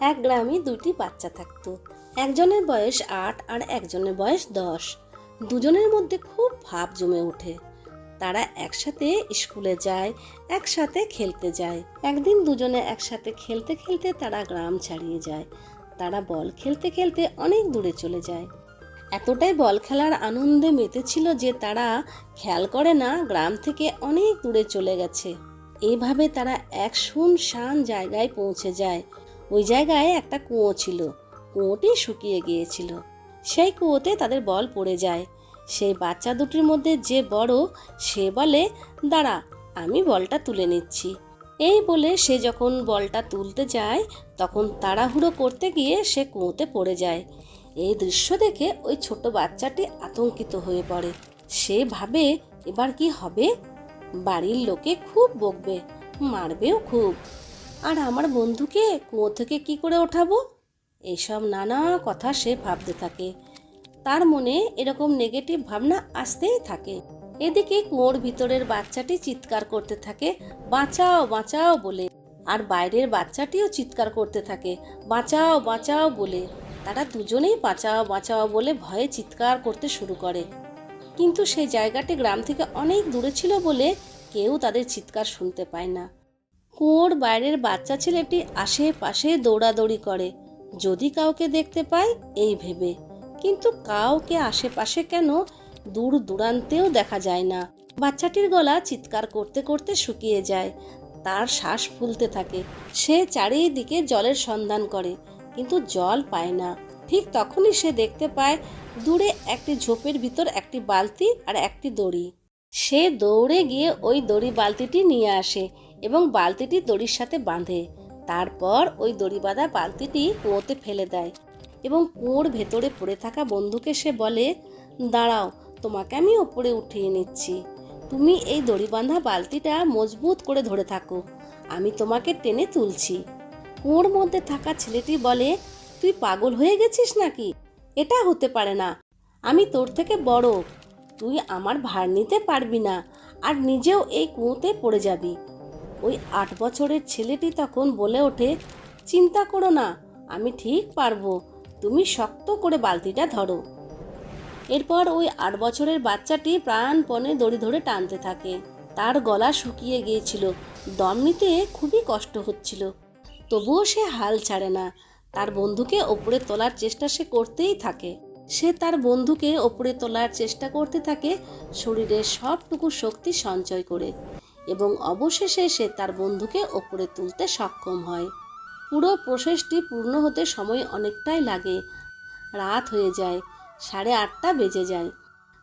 এক গ্রামে দুটি বাচ্চা থাকতো। একজনের বয়স আট আর একজনের বয়স দশ। দুজনের মধ্যে খুব ভাব জমে ওঠে। তারা একসাথে স্কুলে যায়, একসাথে খেলতে যায়। একদিন দুজনে একসাথে খেলতে খেলতে তারা গ্রাম ছাড়িয়ে যায়। তারা বল খেলতে খেলতে অনেক দূরে চলে যায়। এতটাই বল খেলার আনন্দে মেতেছিল যে তারা খেয়াল করে না গ্রাম থেকে অনেক দূরে চলে গেছে। এইভাবে তারা এক শুন শান জায়গায় পৌঁছে যায়। ওই জায়গায় একটা কুঁয়ো ছিল। কুয়োটি শুকিয়ে গিয়েছিল। সেই কুয়োতে তাদের বল পড়ে যায়। সেই বাচ্চা দুটির মধ্যে যে বড়, সে বলে, দাঁড়া, আমি বলটা তুলে নিচ্ছি। এই বলে সে যখন বলটা তুলতে যায়, তখন তাড়াহুড়ো করতে গিয়ে সে কুঁয়োতে পড়ে যায়। এই দৃশ্য দেখে ওই ছোট বাচ্চাটি আতঙ্কিত হয়ে পড়ে। সে ভাবে, এবার কি হবে? বাড়ির লোকে খুব বকবে, মারবেও খুব। আর আমার বন্ধুকে কুয়ো থেকে কি করে ওঠাবো? এইসব নানা কথা সে ভাবতে থাকে। তার মনে এরকম নেগেটিভ ভাবনা আসতেই থাকে। এদিকে কুয়োর ভিতরের বাচ্চাটি চিৎকার করতে থাকে, বাঁচাও বাঁচাও বলে। আর বাইরের বাচ্চাটিও চিৎকার করতে থাকে, বাঁচাও বাঁচাও বলে। তারা দুজনেই বাঁচাও বাঁচাও বলে ভয়ে চিৎকার করতে শুরু করে। কিন্তু সেই জায়গাটি গ্রাম থেকে অনেক দূরে ছিল বলে কেউ তাদের চিৎকার শুনতে পায় না। কুয়োর বাইরের বাচ্চা ছেলেটি আশেপাশে দৌড়াদৌড়ি করে। যদি কাউকে দেখতে পায়, এই ভেবে। কিন্তু কাউকে আশেপাশে কেন দূর দূরান্তেও দেখা যায় না। বাচ্চাটির গলা চিৎকার করতে করতে শুকিয়ে যায়। তার শ্বাস ফুলতে থাকে। সে চারিদিকে জলের সন্ধান করে, কিন্তু জল পায় না। ঠিক তখনই সে দেখতে পায়, দূরে একটি ঝোপের ভিতর একটি বালতি আর একটি দড়ি। সে দৌড়ে গিয়ে ওই দড়ি বালতিটি নিয়ে আসে। এবং বালতিটি দড়ির সাথে বাঁধে। তারপর ওই দড়ি বাঁধা বালতিটি কুঁয়োতে ফেলে দেয় এবং কুঁয়োর ভেতরে পড়ে থাকা বন্ধুকে সে বলে, দাঁড়াও, তোমাকে আমি ওপরে উঠিয়ে নিচ্ছি। তুমি এই দড়ি বাঁধা বালতিটা মজবুত করে ধরে থাকো। আমি তোমাকে টেনে তুলছি। কুঁয়োর মধ্যে থাকা ছেলেটি বলে, তুই পাগল হয়ে গেছিস নাকি? এটা হতে পারে না। আমি তোর থেকে বড়। তুই আমার ভার নিতে পারবি না। আর নিজেও এই কুঁয়োতে পড়ে যাবি। ওই আট বছরের ছেলেটি তখন বলে ওঠে, চিন্তা করো না, আমি ঠিক পারব, তুমি শক্ত করে বালতিটা ধরো। এরপর ওই আট বছরের বাচ্চাটি প্রাণপণে দড়ি ধরে টানতে থাকে। তার গলা শুকিয়ে গিয়েছিল, দম নিতে খুবই কষ্ট হচ্ছিল। তবুও সে হাল ছাড়ে না। তার বন্ধুকে ওপরে তোলার চেষ্টা সে করতেই থাকে। সে তার বন্ধুকে ওপরে তোলার চেষ্টা করতে থাকে, শরীরের সবটুকু শক্তি সঞ্চয় করে। এবং অবশেষে সে তার বন্ধুকে ওপরে তুলতে সক্ষম হয়। পুরো প্রসেসটি পূর্ণ হতে সময় অনেকটাই লাগে। রাত হয়ে যায়, সাড়ে আটটা বেজে যায়।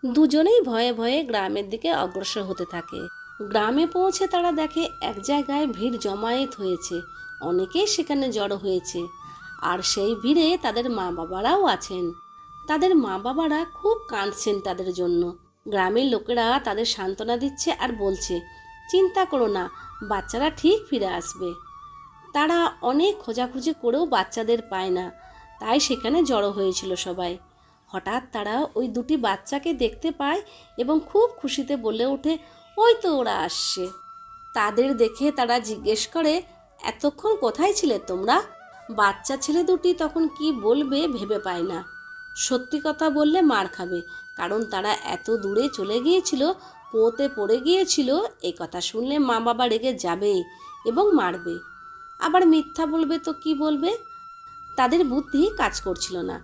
দুজনেই ভয়ে ভয়ে গ্রামের দিকে অগ্রসর হতে থাকে। গ্রামে পৌঁছে তারা দেখে এক জায়গায় ভিড় জমায়েত হয়েছে। অনেকেই সেখানে জড়ো হয়েছে। আর সেই ভিড়ে তাদের মা বাবারাও আছেন। তাদের মা বাবারা খুব কাঁদছেন তাদের জন্য। গ্রামের লোকেরা তাদের সান্ত্বনা দিচ্ছে আর বলছে চিন্তা করো না, বাচ্চারা ঠিক ফিরে আসবে। তারা অনেক খোঁজাখুঁজি করেও বাচ্চাদের পায় না, তাই সেখানে জড়ো হয়েছিল সবাই। হঠাৎ তারা ওই দুটি বাচ্চাকে দেখতে পায় এবং খুব খুশিতে বলে ওঠে, ওই তো ওরা আসছে। তাদের দেখে তারা জিজ্ঞেস করে, এতক্ষণ কোথায় ছিলে তোমরা? বাচ্চা ছেলে দুটি তখন কি বলবে ভেবে পায় না। সত্যি কথা বললে মার খাবে, কারণ তারা এত দূরে চলে গিয়েছিল কুয়োতে পড়ে গিয়েছিল এই কথা শুনলে মা বাবা রেগে যাবে এবং মারবে। আবার মিথ্যা বলবে তো কি বলবে? তাদের বুদ্ধি কাজ করছিল না।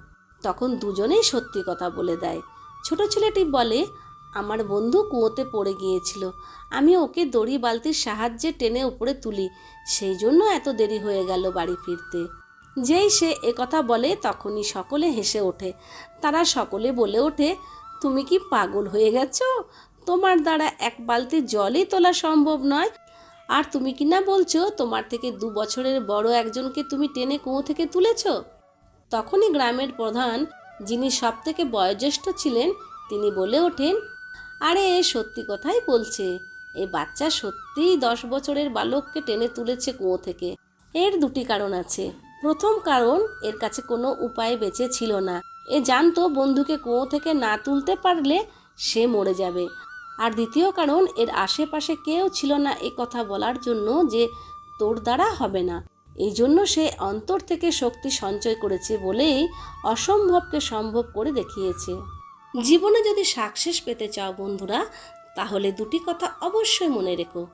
তখন দুজনেই সত্যি কথা বলে দেয়। ছোট ছেলেটি বলে, আমার বন্ধু কুয়োতে পড়ে গিয়েছিল। আমি ওকে দড়ি বালতির সাহায্যে টেনে উপরে তুলি। সেই জন্য এত দেরি হয়ে গেল বাড়ি ফিরতে। যেই সে কথা বলে, তখনই সকলে হেসে ওঠে। তারা সকলে বলে ওঠে, তুমি কি পাগল হয়ে গেছো? তোমার দ্বারা এক বালতি জলই তোলা সম্ভব নয়। আর তুমি কি না বলছো, তোমার থেকে দু বছরের বড় একজনকে তুমি টেনে কুঁয়ো থেকে তুলেছ? তখনই গ্রামের প্রধান, যিনি সব থেকে বয়োজ্যেষ্ঠ ছিলেন, তিনি বলে ওঠেন, আরে এ সত্যি কথাই বলছে, এ বাচ্চা সত্যিই দশ বছরের বালককে টেনে তুলেছে কুয়ো থেকে। এর দুটি কারণ আছে। প্রথম কারণ, এর কাছে কোনো উপায় বেঁচে ছিল না। এ জানতো বন্ধুকে কুঁয়ো থেকে না তুলতে পারলে সে মরে যাবে। আর দ্বিতীয় কারণ, এর আশেপাশে কেউ ছিল না এ কথা বলার জন্য যে তোর দ্বারা হবে না। এই জন্য সে অন্তর থেকে শক্তি সঞ্চয় করেছে বলেই অসম্ভবকে সম্ভব করে দেখিয়েছে। জীবনে যদি সাকসেস পেতে চাও বন্ধুরা, তাহলে দুটি কথা অবশ্যই মনে রেখো।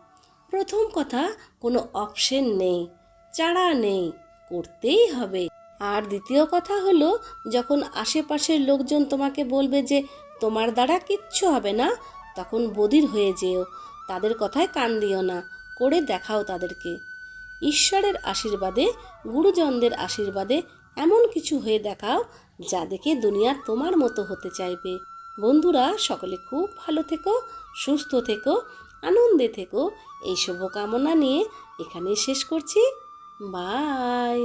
প্রথম কথা, কোনো অপশন নেই, চারা নেই, করতেই হবে। আর দ্বিতীয় কথা হলো, যখন আশেপাশের লোকজন তোমাকে বলবে যে তোমার দ্বারা কিচ্ছু হবে না তখন বধির হয়ে যেও, তাদের কথায় কান দিও না, করে দেখাও তাদেরকে। ঈশ্বরের আশীর্বাদে, গুরুজনদের আশীর্বাদে এমন কিছু হয়ে দেখাও যা দেখে দুনিয়া তোমার মতো হতে চাইবে। বন্ধুরা, সকলে খুব ভালো থেকো, সুস্থ থেকো, আনন্দে থেকো। এই শুভকামনা নিয়ে এখানেই শেষ করছি। বাই!